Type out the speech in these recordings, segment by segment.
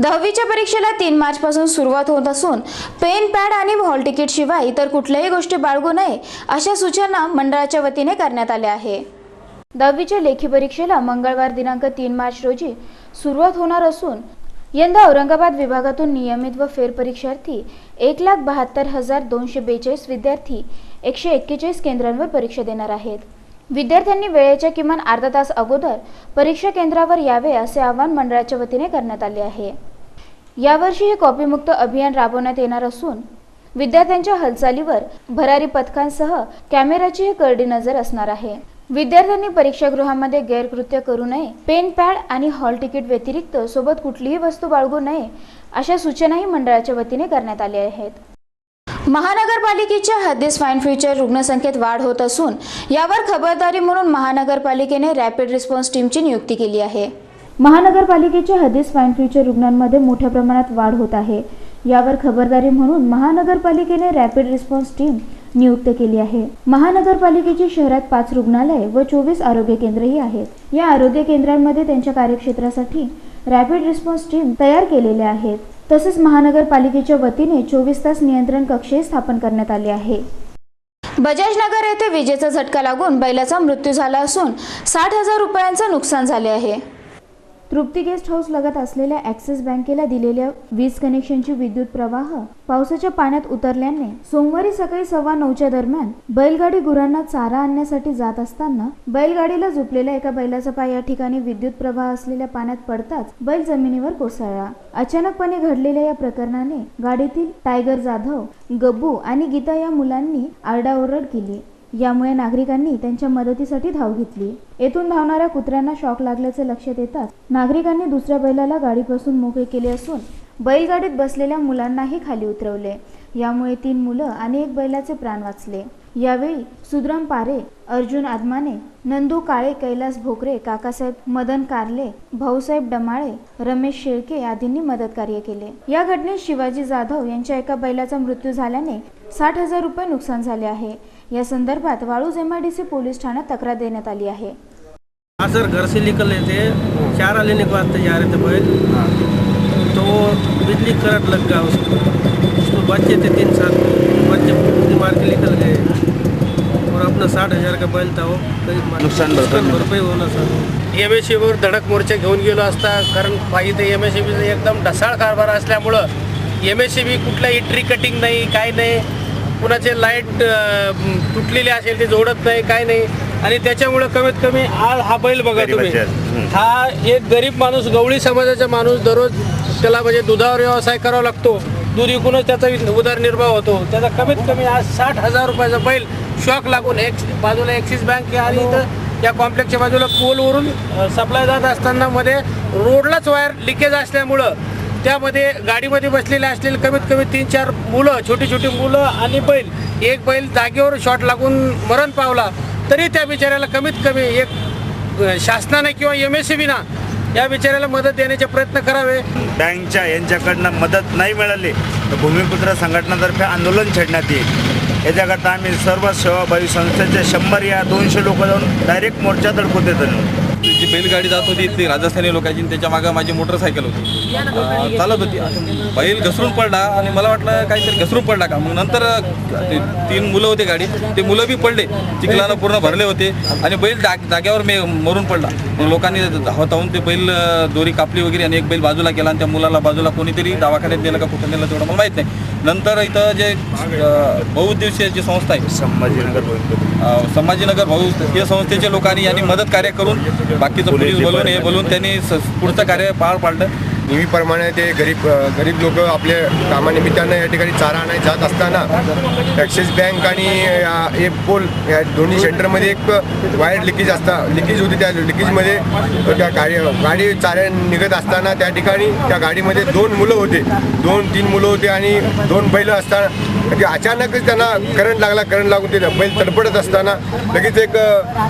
दहावीच्या परीक्षेला तीन मार्चपासून सुरुवात होत असून पेन पॅड आणि हॉल तिकीट शिवाय इतर कुठल्याही गोष्टी बाळगू नये अशा सूचना मंडळाच्या वतीने करण्यात आल्या आहे. दहावीच्या लेखी परीक्षेला मंगळवार दिनांक तीन मार्च रोजी सुरुवात होणार असून यंदा औरंगाबाद विभागातून नियमित व फेरपरीक्षार्थी एक लाख बहात्तर हजार दोनशे बेचाळीस विद्यार्थी एकशे एक्केचाळीस केंद्रांवर परीक्षा देणार आहेत. विद्यार्थ्यांनी वेळेच्या किमान अर्धा तास अगोदर परीक्षा केंद्रावर यावे असे आवाहन मंडळाच्या वतीने करण्यात आले आहे. यावर्षी हे कॉपीमुक्त अभियान राबवण्यात येणार असून विद्यार्थ्यांच्या हालचालीवर भरारी पथकांसह कॅमेराची ही करडी नजर असणार आहे. विद्यार्थ्यांनी परीक्षागृहामध्ये गैरकृत्य करू नये पेन पॅड आणि हॉल तिकीट व्यतिरिक्त सोबत कुठलीही वस्तू बाळगू नये अशा सूचनाही मंडळाच्या वतीने करण्यात आल्या आहेत. महानगरपालिकेच्या हद्दीस स्वाईन फ्लूच्या रुग्णसंख्येत वाढ होत असून यावर खबरदारी म्हणून महानगरपालिकेने रॅपिड रिस्पॉन्स टीमची नियुक्ती केली आहे. महानगरपालिकेच्या हद्दीत स्वाईन फ्लूच्या रुग्णांमध्ये मोठ्या प्रमाणात वाढ होत आहे. यावर खबरदारी म्हणून महानगरपालिकेने रॅपिड रिस्पॉन्स टीम नियुक्त केली आहे. महानगरपालिकेची शहरात पाच रुग्णालय व चोवीस आरोग्य केंद्रही आहेत. या आरोग्य केंद्रांमध्ये त्यांच्या कार्यक्षेत्रासाठी रॅपिड रिस्पॉन्स टीम तयार केलेल्या आहेत. तसेच महानगरपालिकेच्या वतीने चोवीस तास नियंत्रण कक्षही स्थापन करण्यात आले आहे. बजाज नगर येथे विजेचा झटका लागून बैलाचा मृत्यू झाला असून साठ हजार रुपयांचं नुकसान झाले आहे. तृप्ती गेस्ट हाऊस लगत असलेल्या ॲक्सिस बँकेला दिलेल्या वीज कनेक्शनची विद्युत प्रवाह पावसाच्या पाण्यात उतरल्याने सोमवारी सकाळी सव्वा नऊच्या दरम्यान बैलगाडी गुरांना चारा आणण्यासाठी जात असताना बैलगाडीला झोपलेल्या एका बैलाचा पाय या ठिकाणी विद्युत प्रवाह असलेल्या पाण्यात पडताच बैल जमिनीवर कोसळला. अचानकपणे घडलेल्या या प्रकरणाने गाडीतील टायगर जाधव गब्बू आणि गीता या मुलांनी आरडाओरड केली. यामुळे नागरिकांनी त्यांच्या मदतीसाठी धाव घेतली. येथून धावणाऱ्या कुत्र्यांना शॉक लागल्याचे लक्षात येताच नागरिकांनी दुसऱ्या बैलाला गाडीपासून मोकळे केले असून बैलगाडीत बसलेल्या मुलांनाही खाली उतरवले. यामुळे तीन मुलं आणि एक बैलाचे प्राण वाचले. यावेळी सुद्राम पारे अर्जुन आदमाने नंदू काळे कैलास भोकरे काकासाहेब मदन कारले भाऊसाहेब डमाळे रमेश शेळके आदींनी मदत कार्य केले. या घटनेत शिवाजी जाधव यांच्या एका बैलाचा मृत्यू झाल्याने साठ हजार रुपये नुकसान झाले आहे. या संदर्भात वाळूज एमआयडीसी पोलीस ठाण्यात तक्रार देण्यात आली आहे. हाँ सर घर से निकल रहे थे चारा लेने के वास्ते जा रहे थे बैल तो बिजली करंट लग गया उसको उसमें बच्चे थे तीन सात बच्चे मार के निकल गए. और अपना साठ हजार का बैल था वो. नुकसान भरपाई होना। सर. एम एस वर धडक मोर्चा घेऊन गेलो असता कारण पाहिजे एम एस एकदम ढसाळ कारभार असल्यामुळं एम एस कुठल्याही ट्री कटिंग नाही काय नाही. कुणाचे लाइट तुटलेले असेल ते जोडत नाही काय नाही. आणि त्याच्यामुळं कमीत कमी आज हा बैल बघा तुम्ही. हा एक गरीब माणूस गवळी समाजाचा माणूस दररोज त्याला म्हणजे दुधावर व्यवसाय करावा लागतो. दूध विकूनच त्याचा उदरनिर्वाह होतो. त्याचा कमीत कमी आज साठ हजार रुपयाचा बैल शॉक लागून एक बाजूला ॲक्सिस बँक आणि इथं या कॉम्प्लेक्सच्या बाजूला पोलवरून सप्लाय जात असताना मध्ये रोडलाच वायर लिकेज असल्यामुळं त्यामध्ये गाडीमध्ये बसलेले असलेले कमीत कमी तीन चार मुलं छोटी छोटी मुलं आणि बैल. एक बैल जागेवर शॉट लागून मरण पावला. तरी त्या बिचाऱ्याला कमीत कमी एक शासनाने किंवा एम एस सी या बिचाऱ्याला मदत देण्याचे प्रयत्न करावे. बँकच्या यांच्याकडनं मदत नाही मिळाली तर भूमिपुत्र संघटनातर्फे आंदोलन छेडण्यात येईल. याच्याकरता आम्ही सर्व सेवाभावी संस्थेचे शंभर या दोनशे लोक जाऊन डायरेक्ट मोर्चा दडकू देतो. जी बैलगाडी जात होती ती राजस्थानी लोकांची त्याच्या मागं माझी मोटरसायकल होती. अं, चालत होती. आणि बैल घसरून पडला आणि मला वाटलं काहीतरी घसरून पडला का? मग नंतर ते तीन मुलं होते गाडीत ते मुलं बी पडले. चिखलानं पूर्ण भरले होते आणि बैल जाग जाग्यावर मे मरून पडला. मग लोकांनी धावत धावून ते बैल अं, दोरी कापली वगैरे आणि एक बैल बाजूला केला आणि त्या मुलाला बाजूला कोणीतरी दवाखान्यात नेलं का कुठं नेलं तेवढं मला माहीत नाही. नंतर इथं जे बहुउद्देशीय जी संस्था आहे. संभाजीनगर संभाजीनगर भाऊ या संस्थेच्या लोकांनी यांनी मदत कार्य करून बाकीचं पोलीस बोलून हे. बोलून त्यांनी पुढचं कार्य पार पाडलं. नेहमीप्रमाणे ते गरीब गरीब लोक आपल्या कामानिमित्तानं या ठिकाणी चारा आणायला जात असताना ॲक्सिस बँक आणि एक पोल या दोन्ही सेंटरमध्ये एक वायर लिकेज असता लिकेज होती त्या लिकेजमध्ये. त्या गाडी गाडी चाऱ्या निघत असताना त्या ठिकाणी त्या गाडीमध्ये दोन मुलं होते. दोन तीन मुलं होते आणि दोन बैलं असताना की अचानकच त्यांना करंट लागला करंट लागून ते बैल तडपडत असताना लगेच एक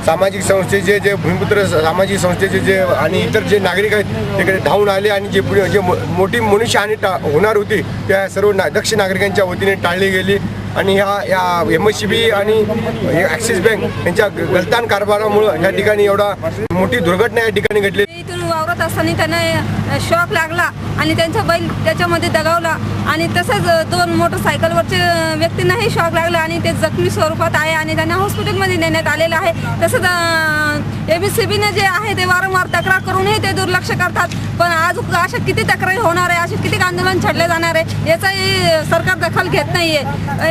सामाजिक संस्थेचे जे भूमिपुत्र सामाजिक संस्थेचे जे आणि इतर जे नागरिक आहेत तिकडे धावून आले आणि जे पुढे जे मोठी मनुष्यहानी टा होणार होती त्या सर्व ना दक्ष नागरिकांच्या वतीने टाळली गेली. आणि ह्या या एम एस सी बी आणि ॲक्सिस बँक यांच्या गलतान कारभारामुळं या ठिकाणी एवढा मोठी दुर्घटना या ठिकाणी घडली. वावरत असताना त्यांना शॉक लागला आणि त्यांचा बैल त्याच्यामध्ये दगावला. आणि तसंच दोन मोटरसायकलवरचे व्यक्तींनाही शॉक लागला आणि ते जखमी स्वरूपात आहे आणि त्यांना हॉस्पिटलमध्ये नेण्यात आलेलं आहे. तसंच एबीसीबीने बी सी जे आहे ते वारंवार तक्रार करूनही ते दुर्लक्ष करतात. पण आज अशा किती तक्रारी होणार आहे असे किती आंदोलन छडले जाणार आहे याचाही सरकार दखल घेत नाहीये.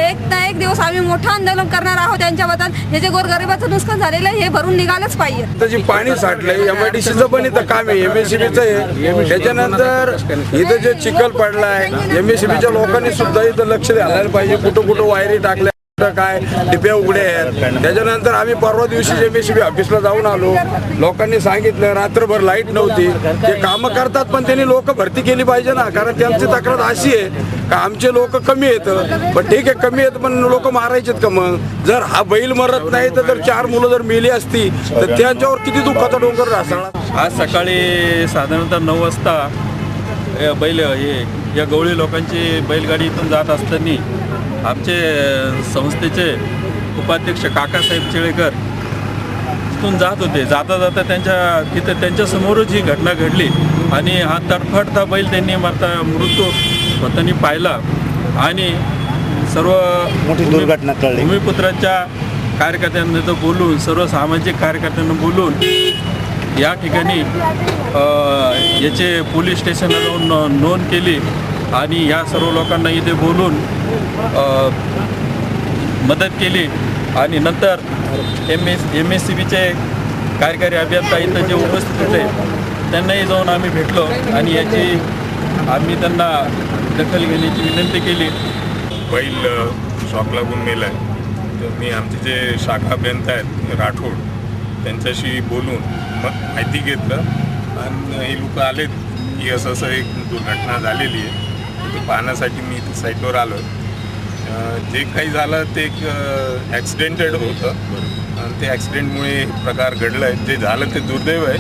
एक ना एक दिवस आम्ही मोठं आंदोलन करणार आहोत त्यांच्याबद्दल हे जे गोरगरिबाचं नुकसान झालेलं आहे हे भरून निघालंच पाहिजे. त्याची पाणी साठलंय एम आय डी पण इथं काम आहे एम सी आहे. त्याच्यानंतर इथं जे चिखल पडलाय एम एस सी लोकांनी सुद्धा इथं लक्ष द्यायला पाहिजे कुठं कुठं वायरी टाकल्या काय डिप्या उघडे आहेत. त्याच्यानंतर आम्ही परवा दिवशी जे सी बी ऑफिसला जाऊन आलो. लोकांनी सांगितलं रात्रभर लाइट नव्हती. ते कामं करतात पण त्यांनी लोक भरती केली पाहिजे ना. कारण त्यांची तक्रार अशी आहे का आमचे लोक कमी आहेत. पण ठीक आहे कमी आहेत पण लोक मारायचेत का मग? जर हा बैल मरत नाही तर जर चार मुलं जर मेली असती तर त्यांच्यावर किती दुःखाचा डोंगर असणार आज सकाळी साधारणतः नऊ वाजता बैल हे या गवळी लोकांची बैलगाडी इथून जात असताना आमचे संस्थेचे उपाध्यक्ष काकासाहेब चिळेकर तिथून जात होते. जाता जाता त्यांच्या तिथं त्यांच्यासमोरच ही घटना घडली. आणि हा तडफडता बैल त्यांनी मरता मृत्यू स्वतःनी पाहिला. आणि सर्व मोठी दुर्घटना कळली. भूमिपुत्रांच्या कार्यकर्त्यांना तर बोलून सर्व सामाजिक कार्यकर्त्यांना बोलून या ठिकाणी याचे पोलीस स्टेशनला जाऊन नो- नोंद केली. आणि या सर्व लोकांना इथे बोलून मदत केली आणि नंतर M S M S C बीचे कार्यकारी अभियंता इथं जे उपस्थित होते त्यांनाही जाऊन आम्ही भेटलो आणि याची आम्ही त्यांना दखल घेण्याची विनंती केली. बैल शॉक लागून मेला आहे तर मी आमचे जे शाखा अभियंता आहेत राठोड त्यांच्याशी बोलून मग माहिती घेतलं. आणि हे लोक आलेत की असं असं एक दुर्घटना झालेली आहे. ते पाहण्यासाठी मी इथे साईटवर आलो आहे जे काही झालं ते एक ॲक्सिडेंटेड होतं. आणि ते ॲक्सिडेंटमुळे हे प्रकार घडलं आहे जे झालं ते दुर्दैव आहे.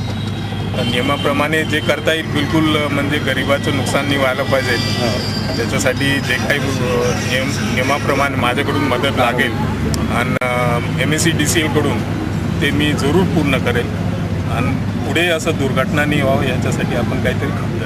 नियमाप्रमाणे जे करता येईल बिलकुल म्हणजे गरिबाचं नुकसान नाही व्हायला पाहिजे. त्याच्यासाठी जे काही नियम नियमाप्रमाणे माझ्याकडून मदत लागेल. आणि M S C D C एलकडून ते मी जरूर पूर्ण करेल. आणि पुढे असं दुर्घटना नाही व्हावं याच्यासाठी आपण काहीतरी